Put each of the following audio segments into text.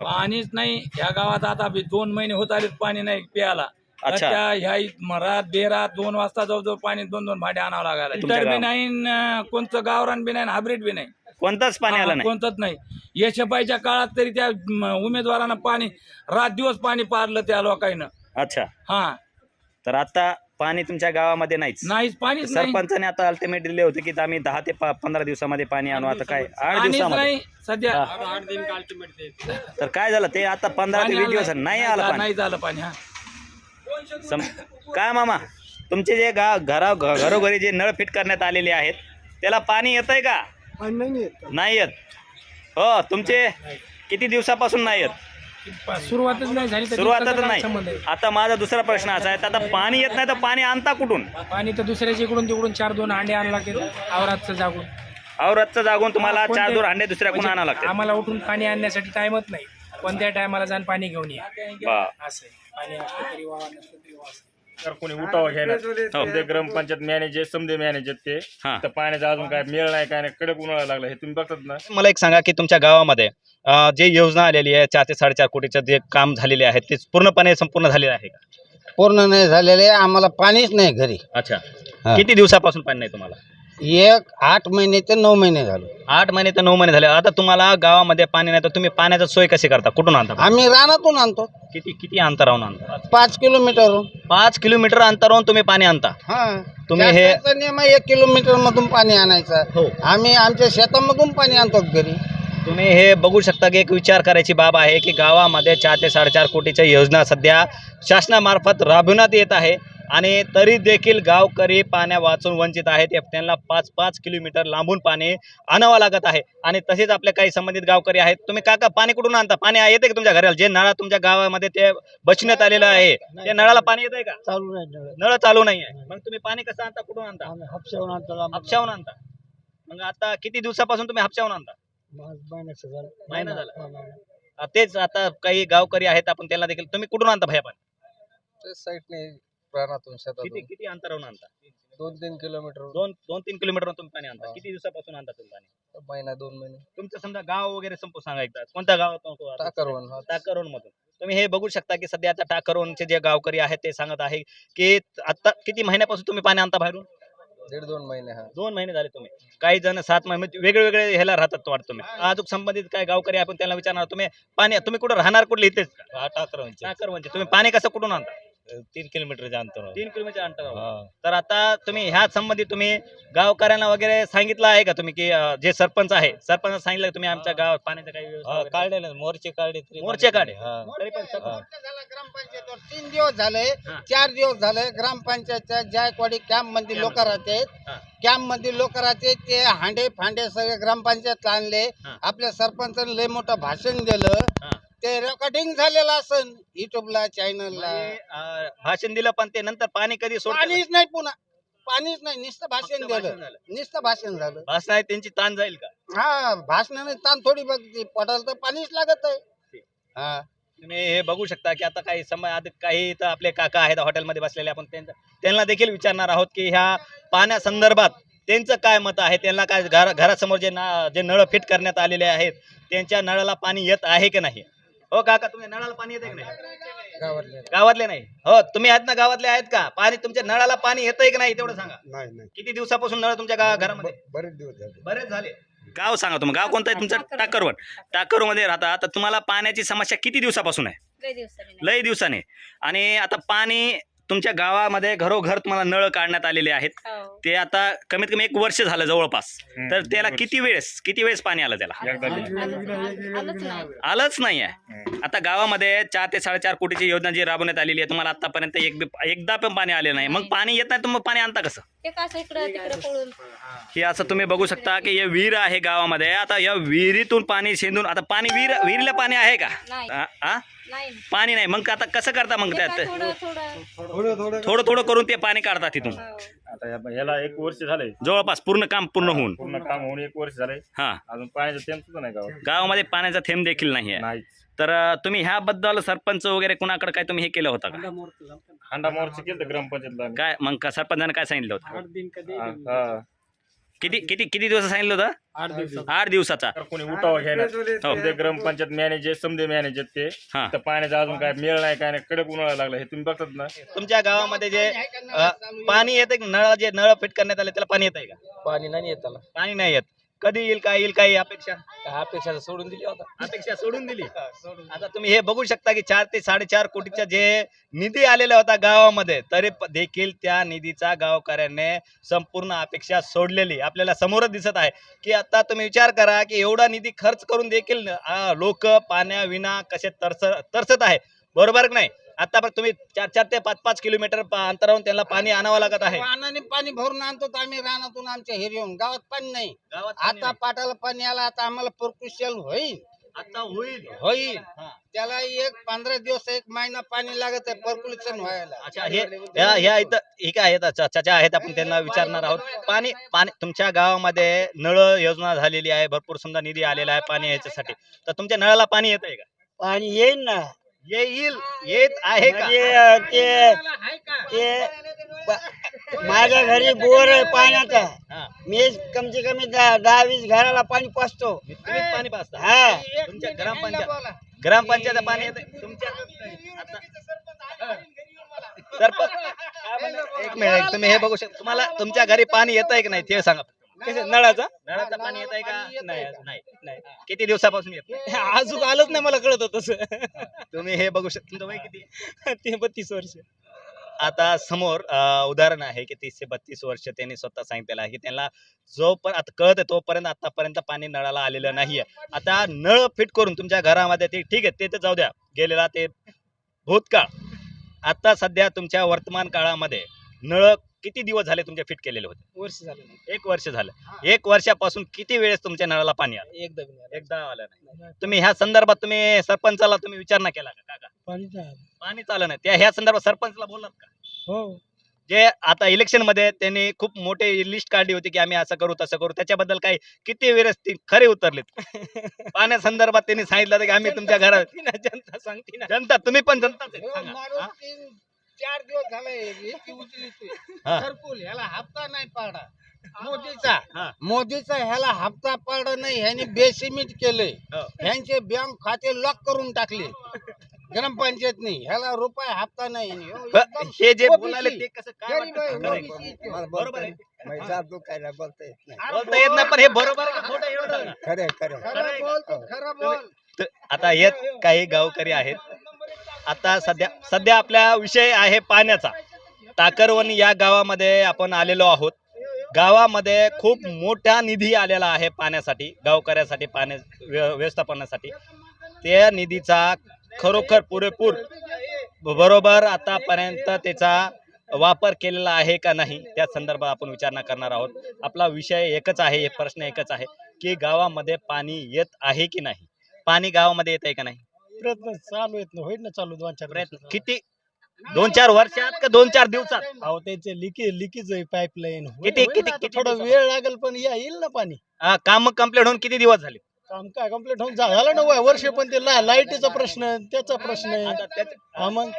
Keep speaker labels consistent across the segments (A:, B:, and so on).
A: पाणीच नाही. या गावात आता बी दोन महिने होत आले पाणी नाही प्यायला.
B: अच्छा.
A: त्या ह्या मरात बेरात दोन वाजता जवळजवळ पाणी दोन दोन भांडे आणावं लागायला
B: तुमच्या
A: फिल्टर बी
B: गावात?
A: नाही न कोणतं गावरान बी नाही हायब्रिड बी नाही.
B: कोणताच पाणी
A: हा,
B: आलं नाही.
A: कोणतंच नाही. यशपाईच्या काळात तरी त्या म, उमेदवारांना पाणी रात दिवस पाणी पारलं त्या लोकांना.
B: अच्छा.
A: हा.
B: तर आता पाणी तुमच्या गावामध्ये नाहीच.
A: नाहीच पाणीच नाही.
B: सरपंचाने आता अल्टिमेट दिले होते की आम्ही दहा ते प- पंधरा दिवसामध्ये पाणी आणू. आता काय आठ
A: पाणीच
B: दिवसामध्ये?
A: नाही सध्या
B: तर काय झालं ते आता पंधरा ते
A: पाणी
B: वीस
A: आलं.
B: दिवस नाही आलं पाणी.
A: नाही झालं पाणी हा.
B: सम काय मामा तुमचे जे गा घरा घ- घरोघरी जे नळ फिट करण्यात आलेले आहेत त्याला पाणी येत आहे का नाही येत. हो तुमचे किती दिवसापासून नाही येत?
C: सुरुवातच नाही झाली तर
B: सुरुवातच
C: दिवसाचा काय संबंध
B: नाही आता माझा दुसरा प्रश्न असा आहे आता पाणी येत नाही तर पाणी आणता कुठून?
C: पाणी तर दुसऱ्याच्या इकडून तिकडून चार दोन अंडे आणावं लागते आवरातचं जागून
B: औरतचं जागून तुम्हाला चार दोन अंडे दुसऱ्या कुणा आणावं लागते
C: आम्हाला उठून पाणी आणण्यासाठी टाइमच नाही कोणत्या टायमाला जाऊन पाणी घेऊन या असं आहे. पाणी असलं तरी वावा नसलं तरी वावा असं.
D: तर कोणी उठावा घ्यायला
B: हो.
D: ते ग्रामपंचायत मॅनेजर समजे मॅनेजर ते
B: हा.
D: तर पाण्याचा अजून काय मेळ नाही काय नाही कडक उन्हाळा लागला हे तुम्ही बघतात ना
B: मला एक सांगा की तुमच्या गावामध्ये जे योजना आलेली आहे चार ते साडेचार कोटीचं जे काम झालेले आहे ते पूर्णपणे संपूर्ण झालेलं आहे का?
E: पूर्ण नाही झालेले आम्हाला पाणीच नाही घरी.
B: अच्छा.
E: हा.
B: किती दिवसापासून पाणी नाही तुम्हाला?
E: एक आठ महिने ते नऊ महिने झालो.
B: आठ महिने ते नऊ महिने झाले. आता तुम्हाला गावामध्ये पाणी नाही तर तुम्ही पाण्याची सोय कशी करता? कुठून आणता
E: आम्ही रानातून आणतो.
B: किती किती अंतरावरून आणता?
E: पाच किलोमीटर
B: पाच किलोमीटर अंतरावरून तुम्ही पाणी आणता?
E: हा.
B: तुम्ही हे-
E: शासनाचा नियम आहे एक किलोमीटर मधून पाणी आणायचं.
B: हो.
E: आम्ही आमच्या शेतामधून पाणी आणतो घरी.
B: तुम्ही हे बघू शकता की एक विचार करायची बाब आहे की गावामध्ये चार ते साडेचार कोटीच्या योजना सध्या शासनामार्फत राबविण्यात येत आहे आणि तरी देखील गावकरी पाण्या वाचून वंचित आहेत. त्यांना पाच पाच किलोमीटर लांबून पाणी आणावं लागत आहे. आणि तसेच आपले काही संबंधित गावकरी आहेत. तुम्ही काका पाणी कुठून आणता? पाणी येते का तुमच्या घराला? जे नळा तुमच्या गावामध्ये ते बसण्यात आलेलं आहे. ते नळाला पाणी येत आहे का?
E: चालू नाही
B: नळ. चालू नाही आहे मग तुम्ही पाणी कसं आणता? कुठून आणता?
E: हापशावून आणतो
B: हापशावून आणता. मग आता किती दिवसापासून तुम्ही हापशावून आणता? महिना झाला. आ, तेच आता काही गावकरी आहेत आपण त्यांना देखील तुम्ही कुठून आणता भया पाणी?
E: साईडने रानातून
B: किती
E: शेतातून.
B: किती अंतरावरून आणता?
E: दोन तीन किलोमीटर
B: दोन दोन तीन किलोमीटर तुम्ही पाणी आणता.
E: हा.
B: किती दिवसापासून आणता तुम्ही पाणी?
E: महिना दोन महिने.
B: तुमचं समजा गाव वगैरे संपू सांगा एकदा. कोणत्या गावात टाकरवण मधून तुम्ही हे बघू शकता की सध्या आता टाकरवणचे जे गावकरी आहेत ते सांगत आहे की आता किती महिन्यापासून तुम्ही पाणी आणता बाहेरून?
E: दीड दोन महिने हा.
B: दोन महिने झाले तुम्ही. काही जण सात महिने म्हणजे वेगळे वेगळे ह्याला राहतात वाटतं तुम्ही. अजून संबंधित काय गावकरी आपण त्यांना विचारणार. तुम्ही पाणी तुम्ही कुठं राहणार कुठले इथेच?
E: टाकरवनचे
B: टाकरवणचे तुम्ही पाणी कसं कुठून आणता?
E: तीन किलोमीटरच्या अंतर
B: तीन किलोमीटर अंतरावर. तर आता तुम्ही ह्या संबंधित तुम्ही गावकऱ्यांना वगैरे सांगितलं आहे का तुम्ही की अं, जे सरपंच आहे सरपंच सांगितलं का तुम्ही आमच्या गावात पाण्याचं काही व्यवस्था वगैरे?
E: काढले ना मोर्चे काढले
B: मोर्चे काढे
E: हा.
B: तरी पण
E: तीन दिवस झाले. चार दिवस झाले ग्रामपंचायतच्या जायकवाडी कॅम्प. मध्ये लोक राहते. कॅम्पमध्ये लोक राहते ते हांडे फांडे सगळे ग्रामपंचायत आणले. आपल्या सरपंचाने लय मोठं भाषण दिलं. ते रेकॉर्डिंग झालेलं असन युट्यूबला चॅनलला.
B: म्हणजे, भाषण दिलं पण ते नंतर पाणी कधी
E: पाणीच नाही पुन्हा. पाणीच नाही नुसतं भाषण दिलं. नुसतं भाषण झालं.
B: भाषण आहे त्यांची ताण जाईल का?
E: हा भाषणाने ताण थोडी बघते पटाला तर पाणीच लागत आहे हा.
B: तुम्ही हे बघू शकता की आता काही समय आता काही इथं आपले काका आहेत हॉटेलमध्ये बसलेले आपण त्यांचं त्यांना देखील विचारणार आहोत की ह्या पाण्यासंदर्भात त्यांचं काय मत आहे? त्यांना काय घर घरासमोर जे ना जे नळ फिट करण्यात आलेले आहेत त्यांच्या नळाला पाणी येत आहे की नाही? हो काका तुमच्या नळाला पाणी येते की नाही?
E: गावातले
B: गावातले नाही. हो तुम्ही आहेत ना गावातले आहेत का? पाणी तुमच्या नळाला पाणी येतंय की नाही? तेवढं सांगा.
E: नाही नाही.
B: किती दिवसापासून नळ तुमच्या घरामध्ये?
E: बरेच दिवस झाले.
B: बरेच झाले. गाव सांगा तुम्ही गाव कोणतं आहे तुमचं? टाकरवण टाकरमध्ये राहता. आता तुम्हाला पाण्याची समस्या किती दिवसापासून आहे?
F: लय दिवसाने.
B: आणि आता पाणी तुमच्या गावामध्ये घरोघर तुम्हाला नळ काढण्यात आलेले आहेत.
F: हो.
B: ते आता कमीत कमी एक वर्ष झालं जवळपास. तर त्याला किती वेळेस किती वेळेस पाणी आलं त्याला?
F: आलंच नाही.
B: आहे आता गावामध्ये चार ते साडेचार कोटीची योजना जी राबवण्यात आलेली आहे तुम्हाला आतापर्यंत एक एकदा पण पाणी आले नाही. मग पाणी येत नाही तुम्ही पाणी आणता कसं?
F: ते कसं इकडं तिकडं पळून?
B: हे असं तुम्ही बघू शकता की हे विहीर आहे गावामध्ये. आता या विहिरीतून पाणी शेंदून आता पाणी विहीर विहिरीला पाणी आहे का? पाणी नाही. मग आता कसं करता मग त्यात?
F: थोडं थोडं?
B: थोडं थोडं करून ते पाणी काढतात तिथून.
F: हो.
D: आता या- याला एक वर्ष झालंय
B: जवळपास पूर्ण काम पूर्ण होऊन.
D: पूर्ण काम होऊन एक वर्ष झालंय
B: हा.
D: अजून पाण्याचं थेंब सुद्धा नाही गावात.
B: गावामध्ये पाण्याचा थेंब देखील नाही आहे.
D: नाही
B: तर अं, तुम्ही ह्याबद्दल सरपंच वगैरे कुणाकडे काय तुम्ही हे केलं होतं का?
D: हांडा मोर्चा केलं ग्रामपंचायतला
B: काय मग का सरपंचाने काय सांगितलं होतं?
C: आठ दिन कधी
D: हा, हा.
B: किती किती किती दिवस सांगितलं होतं?
C: आठ दिवसात
B: आठ दिवसाचा.
D: तर कोणी उठावा घ्यायला.
B: हो.
D: ग्रामपंचायत मॅनेजर समजे मॅनेजर ते.
B: हा.
D: तर पाण्याचा अजून काय मेळ नाही काय नाही कडक उन्हाळा लागला. हे तुम्ही बघतात ना.
B: तुमच्या गावामध्ये जे अ, पाणी येते नळ जे नळ फिट करण्यात आले त्याला पाणी येत आहे का?
C: पाणी नाही येत त्याला.
B: पाणी नाही येत. कधी येईल काय येईल काय अपेक्षा?
C: अपेक्षा सोडून दिली होता.
B: अपेक्षा सोडून दिली. आता तुम्ही हे बघू शकता की चार ते साडेचार कोटीचा जे निधी आलेला होता गावामध्ये तरी देखील त्या निधीचा गावकऱ्याने संपूर्ण अपेक्षा सोडलेली. आपल्याला समोरच दिसत आहे. की आता तुम्ही विचार करा की एवढा निधी खर्च करून देखील लोक पाण्याविना कसे तरस तरसत आहे. बरोबर नाही? आता पण तुम्ही चार चार ते पाच पाच किलोमीटर प- अंतरावरून त्यांना पाणी आणावं लागत आहे.
E: वाहनाने पाणी भरून आणतो तर आम्ही रानातून आमच्या हेरीहून गावात पाणी नाही.
B: गावात पाणी
E: आता
B: नाही.
E: पाटाला पाणी आला आता आम्हाला परकुशल होईल.
B: आता होईल.
E: होईल.
B: हा.
E: त्याला एक पंधरा दिवस एक महिना पाणी लागत आहे पर्क्युलेशन व्हायला.
B: अच्छा हे ह्या ह्या इथं हे काय आहेत? अच्छा, चाचा आहेत आपण त्यांना विचारणार आहोत. पाणी पाणी तुमच्या गावामध्ये नळ योजना झालेली आहे. भरपूर समजा निधी आलेला आहे पाणी याच्यासाठी. तर तुमच्या नळाला पाणी येत आहे का?
G: पाणी येईल ना.
B: येईल येत आहे का?
G: म्हणजे अं, ते ते प- माझ्या घरी बोर आहे पाण्याचा.
B: हा.
G: मी कमसे कमी दहा दहा वीस घराला पाणी पाचतो
B: तुम्हीच पाणी पाजता.
G: हा.
B: तुमच्या ग्रामपंचायत ग्रामपंचायत पाणी येत तुमच्या सरपंच? एक मिनिट तुम्ही हे बघू शकता. तुम्हाला तुमच्या घरी पाणी येत आहे की नाही ते सांगा.
C: नळाचा?
B: नळाचं पाणी येत आहे का नाही नाही नाही. किती दिवसापासून येत नाही?
C: अजून आलंच नाही मला कळत होत
B: तुम्ही हे बघू शकता. तुमचं वय किती?
C: ते बत्तीस वर्ष.
B: आता समोर अं, उदाहरण आहे की तीस ते बत्तीस वर्ष त्यांनी स्वतः सांगितलेलं आहे. की त्यांना जो पण आता कळत आहे तोपर्यंत आतापर्यंत पाणी नळाला आलेलं नाहीये आता नळ फिट करून तुमच्या घरामध्ये ते ठीक आहे ते तर जाऊ द्या. गेलेला ते भूतकाळ. आता सध्या तुमच्या वर्तमान काळामध्ये नळ किती दिवस झाले तुमचे फिट केलेले होते?
C: वर्ष झालं नाही.
B: एक वर्ष झालं. एक वर्षापासून किती वेळेस तुमच्या नळाला पाणी आलं?
C: एकदा बी नाही.
B: एकदा आलं नाही. तुम्ही ह्या संदर्भात तुम्ही सरपंचाला तुम्ही विचारणा केला का काका?
G: पाणी
B: पाणी आलं नाही. त्या ह्या संदर्भात सरपंचला बोललात का?
G: हो.
B: जे आता इलेक्शनमध्ये त्यांनी खूप मोठे लिस्ट काढली होती की आम्ही असं करू तसं करू. त्याच्याबद्दल काही किती वेळेस ती खरे उतरलेत? पाण्यासंदर्भात त्यांनी सांगितलं होतं की आम्ही तुमच्या घरात
C: जनता सांगते ना.
B: जनता तुम्ही पण जनताच आहे.
E: हो,
B: सांगा. हा?
E: चार दिवस झाले याची उचली ती.
B: हा.
E: घरकुल ह्याला हप्ता नाही पाडा मोदीचा
B: हा.
E: मोदीचा ह्याला हप्ता पाडा नाही ह्यानी बेसिमिट केलंय
B: हो.
E: ह्यांचे बँक खाते लॉक करून टाकले ग्रामपंचायतनी ह्याला रुपये हप्ता नाही. हो,
B: हे जे. बोलायले ते कसं काय?
E: आहे.
B: बरोबर
G: बोलता येत नाही
B: बोलता येत नाही पण हे बरोबर आहे का खोटं आहे एवढं सांगा.
G: खरं खरं
E: खरं बोल तू, खरं बोल
B: आता येत काही गावकरी आहेत आता सध्या सध्या आपला विषय आहे पाण्याचा. टाकरवणी या गावामध्ये आपण आलेलो आहोत. गावामध्ये खूप मोठा निधी आलेला आहे पाण्यासाठी गावकऱ्यासाठी पाण्या व्य- व्यवस्थापनासाठी. त्या निधीचा खरोखर पुरेपूर बरोबर आतापर्यंत त्याचा वापर केलेला आहे का नाही त्या संदर्भात आपण विचारणा करणार आहोत. आपला विषय एकच आहे हे प्रश्न एकच आहे की गावामध्ये पाणी येत आहे की नाही? पाणी गावामध्ये येत आहे का नाही?
G: प्रयत्न चालू येत ना होईल ना चालू दोन चार
B: प्रयत्न. किती? दोन चार वर्षात का दोन चार दिवसात?
G: अहो त्यांचे लिकेज लिकेज आहे पाईपलाईन
B: किती- किती- किती
G: थोडा
B: दिवसात?
G: वेळ लागेल पण या येईल ना पाणी.
B: काम कंप्लीट होऊन किती दिवस झाले?
G: काम काय कंप्लीट होऊन झा- झालं ना वय, वर्ष पण ते ला- लाईटीचा प्रश्न त्याचा प्रश्न आहे. हा मग?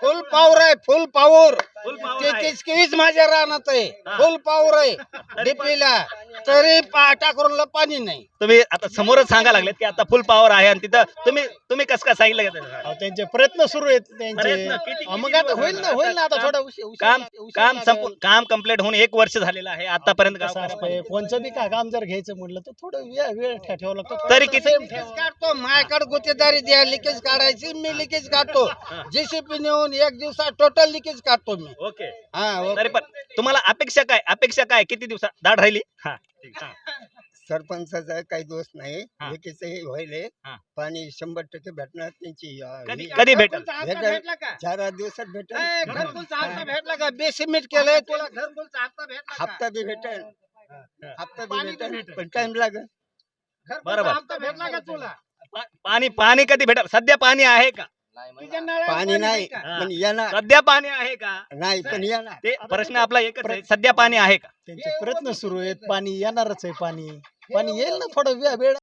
E: फुल पॉवर आहे फुल पॉवर. तेहतीस केवीस माझ्या रानात आहे. फुल पॉवर आहे. डीपीला. तरी टाकरूनला पाणी नाही.
B: तुम्ही आता समोरच सांगा लागलेत की आता फुल पॉवर आहे आणि तिथं तुम्ही तुम्ही कसं काय सांगितलं का त्याचं?
G: अहो, त्यांचे प्रयत्न सुरू आहेत. त्यांचे
B: प्रयत्न किती-
G: मग
B: किती
G: आता होईल ना? होईल ना आता
B: काम-
G: थोडा उशीर उशीर
B: काम
G: उशीर
B: काम
G: लागेल.
B: संपून काम कंप्लीट होऊन एक वर्ष झालेलं आहे. आतापर्यंत
G: कसं कोणचं बी काय काम जर घ्यायचं म्हटलं तर थोडं वेळ वेळ ठे- ठेवावं लागतं.
B: तरी किती
E: लिकेज काढतो माझ्याकडे गुत्तेदारी द्या लिकेज काढायची मी लिकेज काढतो. जेसीपी नेऊन एक दिवसात टोटल लिकेज काढतो मी.
B: ओके.
E: हा.
B: तरी पण तुम्हाला अपेक्षा काय? अपेक्षा काय? किती दिवसात दाढ राहिली? हा ठीक, हा.
H: सरपंचाचा काही दोष नाही.
B: हा.
H: व्हायले
B: हा.
H: पाणी शंभर टक्के भेटणार. त्यांची अं,
B: कधी
H: ही-
B: कधी भेटल?
E: घरकुलचा हप्ता
H: भेटल.
E: भेटला का?
H: चार आठ दिवसात
E: ए,
H: भेटेल
E: घरकुलचा हप्ता भेटला का? बेसिमेंट केलंय तुला घरकुलचा हप्ता भेटला का?
H: हप्ता बी भेटेल. हप्ता बी
E: पाणी बी
H: भेटेल.
E: भेटेल.
H: पण टाइम लागेल.
E: घरकुलचा
B: बरोबर.
E: हप्ता भेटला का तुला?
B: पा- पाणी पाणी कधी भेटल? सध्या पाणी आहे का?
H: पाणी नाही?
B: हा.
H: पण येणार.
B: सध्या पाणी आहे का?
H: नाही पण येणार.
B: ते प्रश्न आपला एकच आहे. सध्या पाणी आहे का?
G: त्यांचे प्रयत्न सुरू आहेत. पाणी येणारच आहे पाणी. पाणी येईल ना थोडा वेळ वेळ.